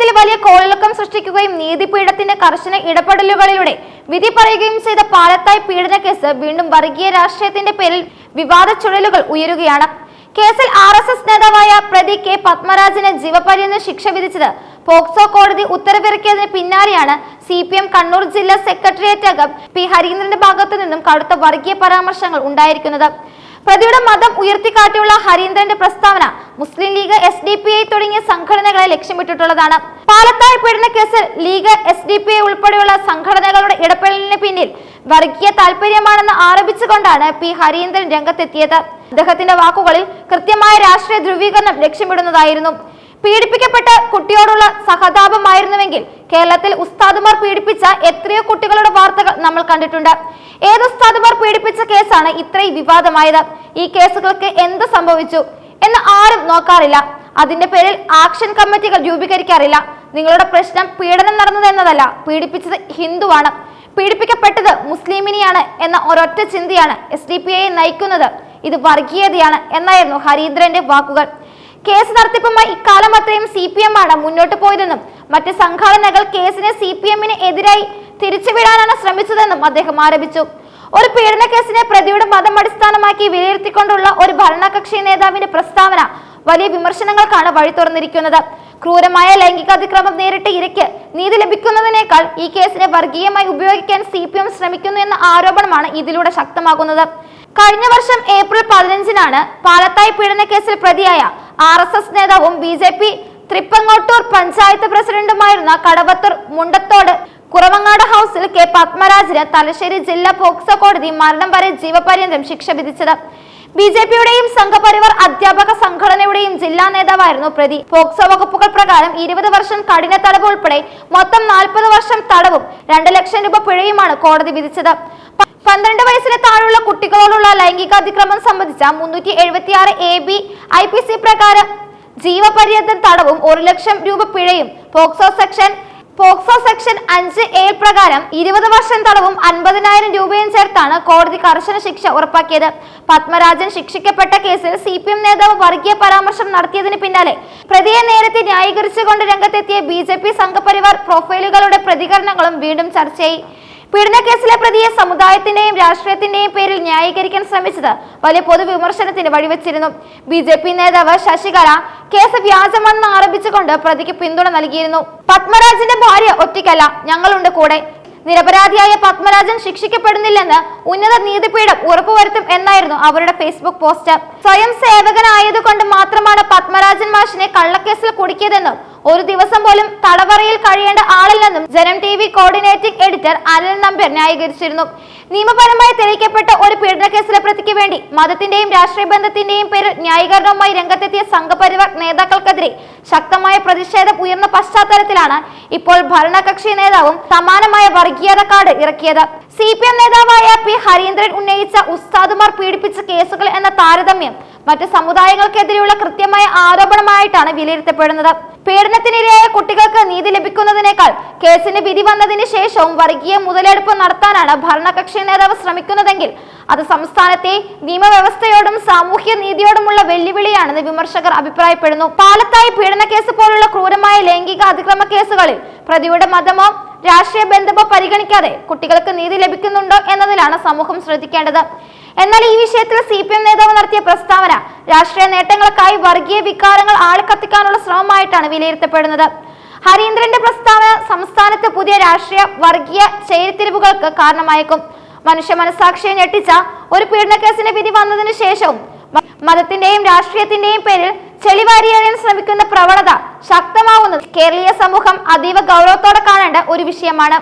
വിഷയത്തിൽ വലിയ കോളിളക്കം സൃഷ്ടിക്കുകയും നീതിപീഠത്തിന്റെ കർശന ഇടപെടലുകളിലൂടെ വിധി പറയുകയും ചെയ്ത പാലത്തായ് പീഡന കേസ് വീണ്ടും വർഗീയ രാഷ്ട്രീയത്തിന്റെ പേരിൽ വിവാദ ചുഴലുകൾ ഉയരുകയാണ്. കേസിൽ ആർ എസ് എസ് നേതാവായ പ്രതി കെ പത്മരാജന് ജീവപര്യന്ത ശിക്ഷ വിധിച്ചത് പോക്സോ കോടതി ഉത്തരവിറക്കിയതിന് പിന്നാലെയാണ് സി പി എം കണ്ണൂർ ജില്ലാ സെക്രട്ടേറിയറ്റ് അംഗം പി ഹരീന്ദ്രന്റെ ഭാഗത്തു നിന്നും കടുത്ത വർഗീയ പരാമർശങ്ങൾ ഉണ്ടായിരിക്കുന്നത്. പ്രതിയുടെ മതം ഉയർത്തിക്കാട്ടിയുള്ള ഹരീന്ദ്രന്റെ പ്രസ്താവന മുസ്ലിം ലീഗ് എസ് തുടങ്ങിയ സംഘടനകളെ ലക്ഷ്യമിട്ടിട്ടുള്ളതാണ്. പാലത്തായ് പീഡന കേസിൽ ലീഗ് എസ് ഡി പി ഉൾപ്പെടെയുള്ള സംഘടനകളുടെ ഇടപെടലിന് പിന്നിൽ വർഗീയ താല്പര്യമാണെന്ന് ആരോപിച്ചുകൊണ്ടാണ് പി ഹരീന്ദ്രൻ രംഗത്തെത്തിയത്. അദ്ദേഹത്തിന്റെ വാക്കുകളിൽ കൃത്യമായ രാഷ്ട്രീയ ധ്രുവീകരണം ലക്ഷ്യമിടുന്നതായിരുന്നു. പീഡിപ്പിക്കപ്പെട്ട കുട്ടിയോടുള്ള സഹതാപമായിരുന്നുവെങ്കിൽ കേരളത്തിൽ ഉസ്താദുമാർ പീഡിപ്പിച്ച എത്രയോ കുട്ടികളുടെ വാർത്തകൾ നമ്മൾ കണ്ടിട്ടുണ്ട്. ഏത് ഉസ്താദുമാർ പീഡിപ്പിച്ച കേസാണ് ഇത്രയും വിവാദമായത്? ഈ കേസുകൾക്ക് എന്ത് സംഭവിച്ചു? എന്ന് ആരും നോക്കാറില്ല. അതിന്റെ പേരിൽ ആക്ഷൻ കമ്മിറ്റികൾ രൂപീകരിക്കാറില്ല. നിങ്ങളുടെ പ്രശ്നം പീഡനം നടന്നത് എന്നതല്ല പീഡിപ്പിച്ചത് ഹിന്ദുവാണ്. പീഡിപ്പിക്കപ്പെട്ടത് മുസ്ലിമിനെയാണ് എന്ന ഒരൊറ്റ ചിന്തയാണ് എസ് ഡി പി ഐ നയിക്കുന്നത്. ഇത് വർഗീയതയാണ് എന്നായിരുന്നു ഹരീന്ദ്രന്റെ വാക്കുകൾ. കേസ് നടത്തിപ്പുമായി ഇക്കാലം അത്രയും സി പി എം ആണ് മുന്നോട്ട് പോയതെന്നും മറ്റ് സംഘടനകൾ കേസിനെ സി പി എമ്മിന് എതിരായി തിരിച്ചുവിടാനാണ് ശ്രമിച്ചതെന്നും അദ്ദേഹം ആരോപിച്ചു. ഒരു പീഡന കേസിനെ പ്രതിയുടെ മതം അടിസ്ഥാനമാക്കി വിലയിരുത്തിക്കൊണ്ടുള്ള ഒരു ഭരണകക്ഷി നേതാവിന്റെ പ്രസ്താവന വലിയ വിമർശനങ്ങൾക്കാണ് വഴി തുറന്നിരിക്കുന്നത് ക്രൂരമായ ലൈംഗിക അതിക്രമം നേരിട്ട് ഇരയ്ക്ക് നീതി ലഭിക്കുന്നതിനേക്കാൾ ഈ കേസിനെ വർഗീയമായി ഉപയോഗിക്കാൻ സി പി എം ശ്രമിക്കുന്നു എന്ന ആരോപണമാണ് ഇതിലൂടെ ശക്തമാകുന്നത്. കഴിഞ്ഞ വർഷം ഏപ്രിൽ പതിനഞ്ചിനാണ് പാലത്തായി കേസിൽ പ്രതിയായ ആർ എസ് എസ് നേതാവും B J P Thrippangottur panchayat പ്രസിഡന്റുമായിരുന്ന Kadavathur Mundathode Kuravangad ഹൗസിൽ കെ പത്മരാജിന് തലശ്ശേരി ജില്ലാ പോക്സോ കോടതി മരണം വരെ ജീവപര്യന്തം ശിക്ഷ വിധിച്ചത്. ബി ജെ പിയുടെയും സംഘപരിവാർ അധ്യാപക സംഘടനയുടെയും ജില്ലാ നേതാവായിരുന്നു പ്രതി. പോക്സോ വകുപ്പുകൾ പ്രകാരം ഇരുപത് വർഷം കഠിന തടവ് ഉൾപ്പെടെ മൊത്തം നാൽപ്പത് വർഷം തടവും രണ്ട് ലക്ഷം രൂപ പിഴയുമാണ് കോടതി വിധിച്ചത്. പന്ത്രണ്ട് വയസ്സിന് താഴെയുള്ള കുട്ടികളോടുള്ള ലൈംഗികാതിക്രമം സംബന്ധിച്ച മുന്നൂറ്റി എഴുപത്തി ആറ് A B I P C പ്രകാരം ജീവപര്യന്തം തടവും ഒരു ലക്ഷം രൂപ പിഴയും പോക്സോ സെക്ഷൻ പോക്സോ സെക്ഷൻ അഞ്ച് എ പ്രകാരം ഇരുപത് വർഷം തടവും അൻപതിനായിരം രൂപയും ചേർത്താണ് കോടതി കർശന ശിക്ഷ ഉറപ്പാക്കിയത്. പത്മരാജൻ ശിക്ഷിക്കപ്പെട്ട കേസിൽ സി പി എം നേതാവ് വർഗീയ പരാമർശം നടത്തിയതിന് പിന്നാലെ പ്രതിയെ നേരത്തെ ന്യായീകരിച്ചുകൊണ്ട് രംഗത്തെത്തിയ ബി ജെ പി സംഘപരിവാർ പ്രൊഫൈലുകളുടെ പ്രതികരണങ്ങളും വീണ്ടും ചർച്ചയായി. പീഡനക്കേസിലെ പ്രതിയെ സമുദായത്തിന്റെയും രാഷ്ട്രീയത്തിന്റെയും പേരിൽ ന്യായീകരിക്കാൻ ശ്രമിച്ചത് വലിയ പൊതുവിമർശനത്തിന് വഴിവെച്ചിരുന്നു. ബി ജെ പി നേതാവ് ശശികല കേസ് വ്യാജമെന്ന് ആരോപിച്ചുകൊണ്ട് പ്രതിക്ക് പിന്തുണ നൽകിയിരുന്നു. പത്മരാജന്റെ ഭാര്യ ഒറ്റയ്ക്കല്ല ഞങ്ങളുണ്ട് കൂടെ. നിരപരാധിയായ പത്മരാജൻ ശിക്ഷിക്കപ്പെടുന്നില്ലെന്ന് ഉന്നത നീതിപീഠം ഉറപ്പുവരുത്തും എന്നായിരുന്നു അവരുടെ ഫേസ്ബുക്ക് പോസ്റ്റ്. സ്വയം സേവകനായതുകൊണ്ട് മാത്രമാണ് പത്മരാജൻ മാഷിനെ കള്ളക്കേസിൽ കുടുക്കിയതെന്നും ഒരു ദിവസം പോലും തടവറയിൽ കഴിയേണ്ട ആളില്ലെന്നും Janam T V coordinating editor Anil Nambiar ന്യായീകരിച്ചിരുന്നു. നിയമപരമായി തെളിയിക്കപ്പെട്ട ഒരു പീഡന കേസിലെ പ്രതിക്ക് വേണ്ടി മതത്തിന്റെയും രാഷ്ട്രീയ ബന്ധത്തിന്റെയും പേരിൽ ന്യായീകരണവുമായി രംഗത്തെത്തിയ സംഘപരിവാർ നേതാക്കൾക്കെതിരെ ശക്തമായ പ്രതിഷേധം ഉയർന്ന പശ്ചാത്തലത്തിലാണ് ഇപ്പോൾ ഭരണകക്ഷി നേതാവും സമാനമായ വർഗീയത കാർഡ് ഇറക്കിയത്. സി പി എം നേതാവായ പി ഹരീന്ദ്രൻ ഉന്നയിച്ച ഉസ്താദുമാർ പീഡിപ്പിച്ച കേസുകൾ എന്ന താരതമ്യം മറ്റ് സമുദായങ്ങൾക്കെതിരെയുള്ള കൃത്യമായ ആരോപണമായിട്ടാണ് വിലയിരുത്തപ്പെടുന്നത്. പീഡനത്തിനിരയായ കുട്ടികൾക്ക് നീതി ലഭിക്കുന്നതിനേക്കാൾ കേസിന് വിധി വന്നതിന് ശേഷവും വർഗീയ മുതലെടുപ്പ് നടത്താനാണ് ഭരണകക്ഷി നേതാവ് ശ്രമിക്കുന്നതെങ്കിൽ അത് സംസ്ഥാനത്തെ നിയമവ്യവസ്ഥയോടും സാമൂഹ്യ നീതിയോടുമുള്ള വെല്ലുവിളിയാണെന്ന് വിമർശകർ അഭിപ്രായപ്പെടുന്നു. പാലത്തായി പീഡന കേസ് പോലുള്ള ക്രൂരമായ ലൈംഗിക അതിക്രമ കേസുകളിൽ പ്രതിയുടെ മതമോ രാഷ്ട്രീയ ബന്ധമോ പരിഗണിക്കാതെ കുട്ടികൾക്ക് നീതി ലഭിക്കുന്നുണ്ടോ എന്നതിലാണ് സമൂഹം ശ്രദ്ധിക്കേണ്ടത്. എന്നാൽ ഈ വിഷയത്തിൽ സി പി എം നേതാവ് നടത്തിയ പ്രസ്താവന രാഷ്ട്രീയ നേട്ടങ്ങൾക്കായി വർഗീയ വികാരങ്ങൾ ആളിക്കത്തിക്കാനുള്ള ശ്രമമായിട്ടാണ് വിലയിരുത്തപ്പെടുന്നത്. ഹരീന്ദ്രന്റെ പ്രസ്താവന സംസ്ഥാനത്ത് പുതിയ രാഷ്ട്രീയ വർഗീയ ചേരിത്തിരിവുകൾക്ക് കാരണമായേക്കും. മനുഷ്യ മനസാക്ഷിയെ ഞെട്ടിച്ച ഒരു പീഡനക്കേസിന്റെ വിധി വന്നതിനു ശേഷവും മതത്തിന്റെയും രാഷ്ട്രീയത്തിന്റെയും പേരിൽ ചെളിവാരിയെറിയാൻ ശ്രമിക്കുന്ന പ്രവണത ശക്തമാവുന്നത് കേരളീയ സമൂഹം അതീവ ഗൗരവത്തോടെ കാണേണ്ട ഒരു വിഷയമാണ്.